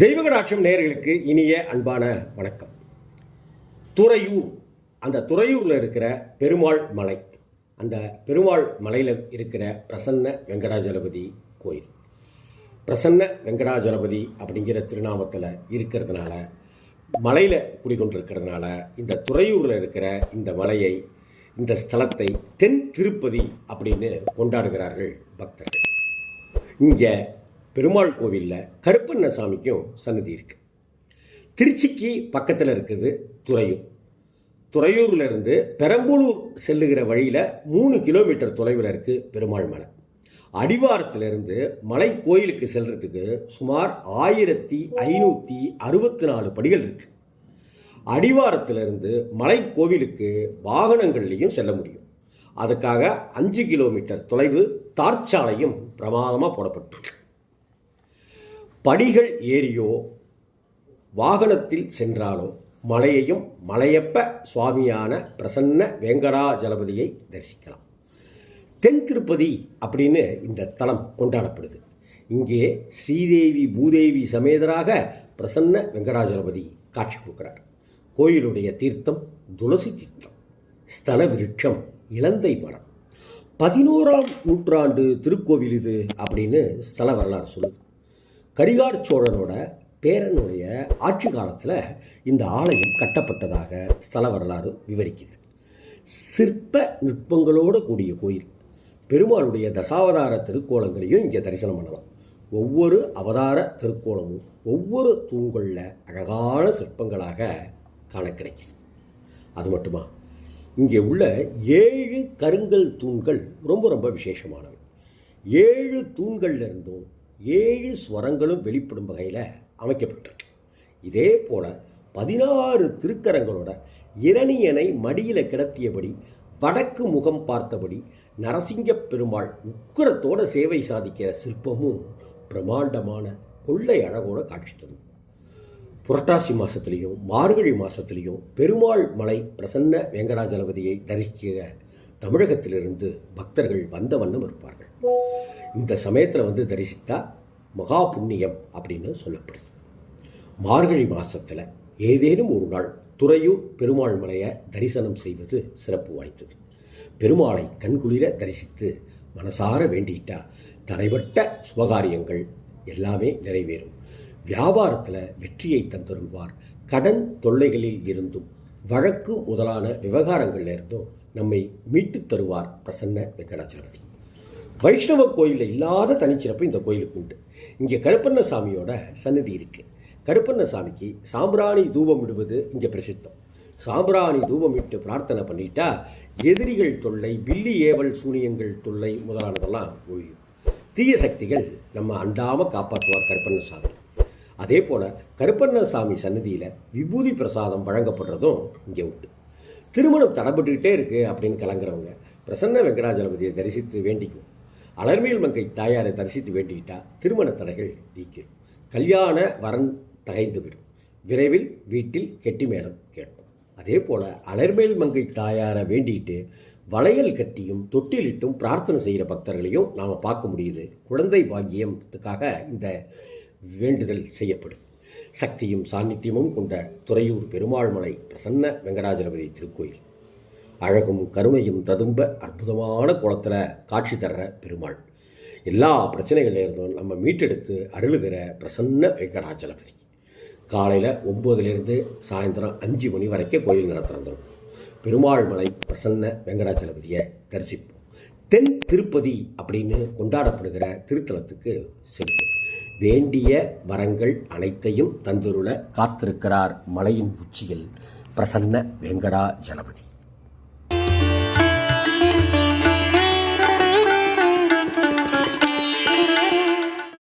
தெய்வகடாட்சம் நேர்களுக்கு இனிய அன்பான வணக்கம். துறையூர் அந்த துறையூரில் இருக்கிற பெருமாள் மலை அந்த பெருமாள் மலையில் இருக்கிற பிரசன்ன வெங்கடாஜலபதி கோயில். பிரசன்ன வெங்கடாஜலபதி அப்படிங்கிற திருநாமத்தில் இருக்கிறதுனால மலையில் குடிகொண்டிருக்கிறதுனால இந்த துறையூரில் இருக்கிற இந்த மலையை இந்த ஸ்தலத்தை தென் திருப்பதி அப்படின்னு கொண்டாடுகிறார்கள் பக்தர்கள். இங்கே பெருமாள் கோவிலில் கருப்பண்ண சாமிக்கும் சன்னதி இருக்குது திருச்சிக்கு பக்கத்தில் இருக்குது துறையூர். துறையூர்லேருந்து பெரம்பலூர் செல்லுகிற வழியில் மூணு கிலோமீட்டர் தொலைவில் இருக்குது பெருமாள் மலை. அடிவாரத்திலிருந்து மலை கோயிலுக்கு செல்கிறதுக்கு சுமார் ஆயிரத்தி ஐநூற்றி அறுபத்தி நாலு படிகள் இருக்குது அடிவாரத்திலிருந்து மலை கோவிலுக்கு வாகனங்கள்லேயும் செல்ல முடியும். அதுக்காக அஞ்சு கிலோமீட்டர் தொலைவு தார்ச்சாலையும் பிரமாதமாக போடப்பட்டிருக்கு. படிகள் ஏறியோ வாகனத்தில் சென்றாலோ மலையையும் மலையப்ப சுவாமியான பிரசன்ன வேங்கடாஜலபதியை தரிசிக்கலாம். தென் திருப்பதி அப்படின்னு இந்த தலம் கொண்டாடப்படுது. இங்கே ஸ்ரீதேவி பூதேவி சமேதராக பிரசன்ன வெங்கடாஜலபதி காட்சி கொடுக்கிறார். கோயிலுடைய தீர்த்தம் துளசி தீர்த்தம் ஸ்தல விருட்சம் இலந்தை மரம் பதினோராம் நூற்றாண்டு திருக்கோவில் இது அப்படின்னு ஸ்தல வரலாறு சொல்லுது. கரிகார் சோழனோட பேரனுடைய ஆட்சி காலத்தில் இந்த ஆலயம் கட்டப்பட்டதாக ஸ்தல வரலாறு விவரிக்குது. சிற்ப நுட்பங்களோடு கூடிய கோயில். பெருமாளுடைய தசாவதார திருக்கோலங்களையும் இங்கே தரிசனம் பண்ணலாம். ஒவ்வொரு அவதார திருக்கோலமும் ஒவ்வொரு தூண்களில் அழகான சிற்பங்களாக காண கிடைக்குது அது மட்டுமா? இங்கே உள்ள ஏழு கருங்கல் தூண்கள் ரொம்ப ரொம்ப விசேஷமானவை. ஏழு தூண்கள்லேருந்தும் ஏழு ஸ்வரங்களும் வெளிப்படும் வகையில் அமைக்கப்பட்டிருக்கு. இதே போல பதினாறு திருக்கரங்களோட இரணியனை மடியில் கிடத்தியபடி வடக்கு முகம் பார்த்தபடி நரசிங்க பெருமாள் உக்கிரத்தோட சேவை சாதிக்கிற சிற்பமும் பிரமாண்டமான கொள்ளை அழகோட காட்சி தரும். புரட்டாசி மாதத்துலேயும் மார்கழி மாதத்துலேயும் பெருமாள் மலை பிரசன்ன வெங்கடாஜலபதியை தரிசிக்க தமிழகத்திலிருந்து பக்தர்கள் வந்த வண்ணம் இருப்பார்கள். இந்த சமயத்தில் வந்து தரிசித்தா மகா புண்ணியம் அப்படின்னு சொல்லப்படுது. மார்கழி மாதத்தில் ஏதேனும் ஒரு நாள் துறையூர் பெருமாள் மலையை தரிசனம் செய்வது சிறப்பு வாய்ந்தது. பெருமாளை கண்குளிர தரிசித்து மனசார வேண்டிட்டா தடைபட்ட சுபகாரியங்கள் எல்லாமே நிறைவேறும். வியாபாரத்தில் வெற்றியை தந்தருள்வார். கடன் தொல்லைகளில் இருந்தும் வழக்கு முதலான விவகாரங்களிலிருந்தும் நம்மை மீட்டுத் தருவார் பிரசன்ன வெங்கடாச்சலபதி. வைஷ்ணவ கோயிலில் இல்லாத தனிச்சிறப்பு இந்த கோயிலுக்கு உண்டு. இங்கே கருப்பண்ணசாமியோட சன்னதி இருக்குது கருப்பண்ண சாமிக்கு சாம்பிராணி தூபம் இடுவது இங்கே பிரசித்தம். சாம்பிராணி தூபம் இட்டு பிரார்த்தனை பண்ணிட்டா எதிரிகள் தொல்லை பில்லி ஏவல் சூனியங்கள் தொல்லை முதலானதெல்லாம் ஒழியும். தீய சக்திகள் நம்ம அண்டாமல் காப்பாற்றுவார் கருப்பண்ணசாமி. அதே போல் கருப்பண்ணசாமி சன்னதியில் விபூதி பிரசாதம் வழங்கப்படுறதும் இங்கே உண்டு. திருமணம் தடைபட்டுக்கிட்டே இருக்குது அப்படின்னு கலங்குறவங்க பிரசன்ன வெங்கடாஜலபதியை தரிசித்து வேண்டிக்கும். அலர்மேல் மங்கை தாயாரை தரிசித்து வேண்டிக்கிட்டால் திருமண தடைகள் நீக்கிடும். கல்யாண வரன் தகைந்துவிடும் விரைவில் வீட்டில் கெட்டி மேளம் கேட்போம். அதே போல் அலர்மேல் மங்கை தாயாரை வேண்டிட்டு வளையல் கட்டியும் தொட்டிலிட்டும் பிரார்த்தனை செய்கிற பக்தர்களையும் நாம் பார்க்க முடியுது. குழந்தை பாக்கியத்துக்காக இந்த வேண்டுதல் செய்யப்படுது. சக்தியும் சாநித்தியமும் கொண்ட துறையூர் பெருமாள்மலை பிரசன்ன வெங்கடாஜலபதி திருக்கோயில். அழகும் கருணையும் ததும்ப அற்புதமான குளத்தில் காட்சி தர்ற பெருமாள். எல்லா பிரச்சனைகள்லேருந்தும் நம்ம மீட்டெடுத்து அருளுகிற பிரசன்ன வெங்கடாச்சலபதி காலையில் ஒம்போதுலேருந்து சாயந்தரம் அஞ்சு மணி வரைக்கும் கோயில் நடத்துகிறோம் பெருமாள் மலை பிரசன்ன வெங்கடாச்சலபதியை தரிசிப்போம். தென் திருப்பதி அப்படின்னு கொண்டாடப்படுகிற திருத்தலத்துக்கு செல்வோம். வேண்டிய வரங்கள் அனைத்தையும் தந்துருள காத்திருக்கிறார் மலையின் உச்சியில் பிரசன்ன வெங்கடாஜலபதி